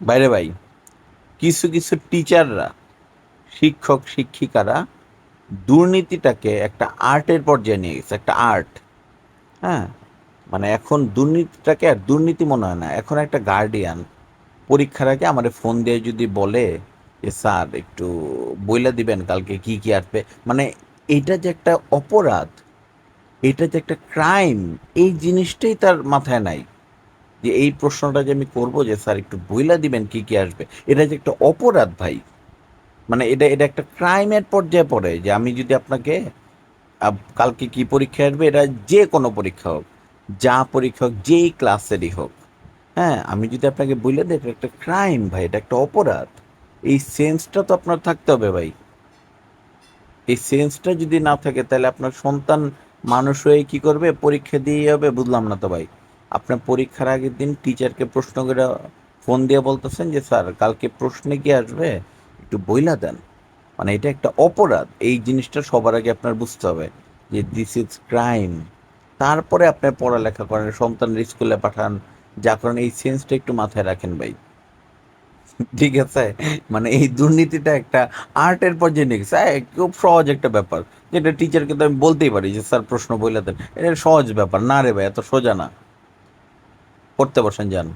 বাইরে ভাই, কিছু কিছু টিচাররা শিক্ষক, শিক্ষিকারা দুর্নীতিটাকে একটা আর্টের পর্যায়ে নিয়ে গেছে, একটা আর্ট হ্যাঁ? মানে এখন দুর্নীতিটাকে আর দুর্নীতি মনে হয় না, এখন একটা গার্ডিয়ান পরীক্ষার আগে আমার ফোন দিয়ে যদি বলে যে, স্যার, একটু বইলা দিবেন, কালকে কি কি আসবে? মানে এটা যে একটা অপরাধ, এটা যে একটা ক্রাইম এই জিনিসটাই তার মাথায় নাই। যে এই প্রশ্নটা যে আমি করব, যে স্যার একটু বইলা দিবেন কি কি আসবে, এটা যে একটা অপরাধ ভাই। মানে এটা এটা একটা ক্রাইমের পর্যায়ে পড়ে যে আমি যদি আপনাকে কালকে কি পরীক্ষা আসবে, এটা যে কোনো পরীক্ষা হোক, যা পরীক্ষা হোক, যেই ক্লাসেরই হোক হ্যাঁ আমি যদি আপনাকে বলে দিই, এটা একটা ক্রাইম ভাই, এটা একটা অপরাধ। এই সেন্সটা তো আপনার থাকতে হবে ভাই। এই সেন্সটা যদি না থাকে, তাহলে আপনার সন্তান মানুষ হয়ে কি করবে? পরীক্ষা দিয়ে হবে, বুঝলাম না তো ভাই। আপনার পরীক্ষার আগের দিন টিচারকে প্রশ্ন করে ফোন দিয়ে বলতেছেন যে, স্যার, কালকে প্রশ্নে কি আসবে? একটু বইলা দেন। মানে এটা একটা অপরাধ। এই জিনিসটা সবার আগে আপনার বুঝতে হবে যে দিস ইজ ক্রাইম তারপরে আপনি পড়ালেখা করেন সন্তানের স্কুলে পাঠান, যা করেন, এই সেন্সটা একটু মাথায় রাখেন ভাই। ঠিক আছে? মানে এই দুর্নীতিটা একটা আর্টের পর্যায়ে নিয়ে গেছে খুব সহজ একটা ব্যাপার। যেটা টিচারকে তো আমি বলতেই পারি যে, স্যার, প্রশ্ন বইলে দেন। এটা সহজ ব্যাপার। না রে ভাই, এত সোজা না। পড়তে বসেন যান।